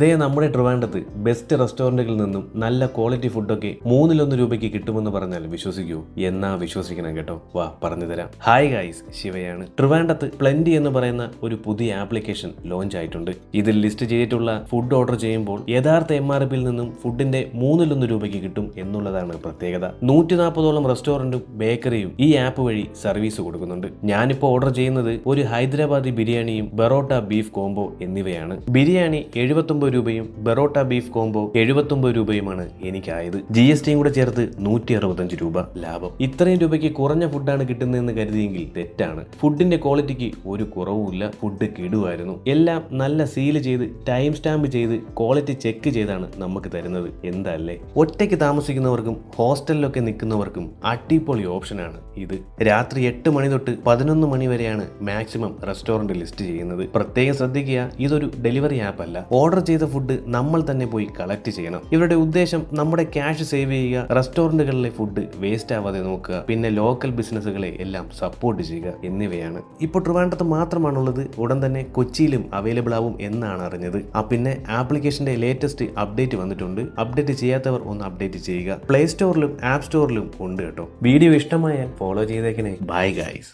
ദേ നമ്മുടെ ട്രിവാൻഡത്ത് ബെസ്റ്റ് റെസ്റ്റോറന്റുകളിൽ നിന്നും നല്ല ക്വാളിറ്റി ഫുഡൊക്കെ മൂന്നിലൊന്ന് രൂപയ്ക്ക് കിട്ടുമെന്ന് പറഞ്ഞാൽ വിശ്വസിക്കൂ. എന്നാ വിശ്വസിക്കണം കേട്ടോ. വാ പറഞ്ഞു തരാം. ഹായ് ഗായ്സ് ശിവയാണ്. ട്രിവാൻഡത്ത് പ്ലെന്റി എന്ന് പറയുന്ന ഒരു പുതിയ ആപ്ലിക്കേഷൻ ലോഞ്ച് ആയിട്ടുണ്ട്. ഇതിൽ ലിസ്റ്റ് ചെയ്തിട്ടുള്ള ഫുഡ് ഓർഡർ ചെയ്യുമ്പോൾ യഥാർത്ഥ എം ആർ പിയിൽ നിന്നും ഫുഡിന്റെ മൂന്നിലൊന്ന് രൂപയ്ക്ക് കിട്ടും എന്നുള്ളതാണ് പ്രത്യേകത. നൂറ്റി നാൽപ്പതോളം റെസ്റ്റോറന്റും ബേക്കറിയും ഈ ആപ്പ് വഴി സർവീസ് കൊടുക്കുന്നുണ്ട്. ഞാനിപ്പോൾ ഓർഡർ ചെയ്യുന്നത് ഒരു ഹൈദരാബാദി ബിരിയാണിയും ബറോട്ട ബീഫ് കോംബോ എന്നിവയാണ്. ബിരിയാണി എഴുപത്തൊമ്പത് രൂപയും ബെറോട്ട ബീഫ് കോംബോ എഴുപത്തൊമ്പത് രൂപയുമാണ് എനിക്കായത്. ജി എസ് ടിയും കൂടെ ചേർത്ത് നൂറ്റി അറുപത്തഞ്ച് രൂപ ലാഭം. ഇത്രയും രൂപയ്ക്ക് കുറഞ്ഞ ഫുഡാണ് കിട്ടുന്നതെന്ന് കരുതിയെങ്കിൽ തെറ്റാണ്. ഫുഡിന്റെ ക്വാളിറ്റിക്ക് ഒരു കുറവുമില്ല ഫുഡ് കിടുവായിരുന്നു. എല്ലാം നല്ല സീൽ ചെയ്ത് ടൈം സ്റ്റാമ്പ് ചെയ്ത് ക്വാളിറ്റി ചെക്ക് ചെയ്താണ് നമുക്ക് തരുന്നത്. എന്തല്ലേ? ഒറ്റയ്ക്ക് താമസിക്കുന്നവർക്കും ഹോസ്റ്റലിലൊക്കെ നിൽക്കുന്നവർക്കും അടിപൊളി ഓപ്ഷനാണ് ഇത്. രാത്രി എട്ട് മണി തൊട്ട് പതിനൊന്ന് മണി വരെയാണ് മാക്സിമം റെസ്റ്റോറന്റ് ലിസ്റ്റ് ചെയ്യുന്നത്. പ്രത്യേകം ശ്രദ്ധിക്കുക ഇതൊരു ഡെലിവറി ആപ്പ് അല്ല. ഓർഡർ ചെയ്ത ഫുഡ് നമ്മൾ തന്നെ പോയി കളക്ട് ചെയ്യണം. ഇവരുടെ ഉദ്ദേശം നമ്മുടെ ക്യാഷ് സേവ് ചെയ്യുക റെസ്റ്റോറന്റുകളിലെ ഫുഡ് വേസ്റ്റ് ആവാതെ നോക്കുക പിന്നെ ലോക്കൽ ബിസിനസ്സുകളെ എല്ലാം സപ്പോർട്ട് ചെയ്യുക എന്നിവയാണ്. ഇപ്പോൾ ട്രിവാൻഡ്രത്ത് മാത്രമാണുള്ളത് ഉടൻ തന്നെ കൊച്ചിയിലും അവൈലബിൾ ആവും എന്നാണ് അറിഞ്ഞത്. ആ പിന്നെ ആപ്ലിക്കേഷന്റെ ലേറ്റസ്റ്റ് അപ്ഡേറ്റ് വന്നിട്ടുണ്ട്. അപ്ഡേറ്റ് ചെയ്യാത്തവർ ഒന്ന് അപ്ഡേറ്റ് ചെയ്യുക. പ്ലേ സ്റ്റോറിലും ആപ്പ് സ്റ്റോറിലും ഉണ്ട് കേട്ടോ. വീഡിയോ ഇഷ്ടമായാൽ ഫോളോ ചെയ്തേക്കണേ. Bye guys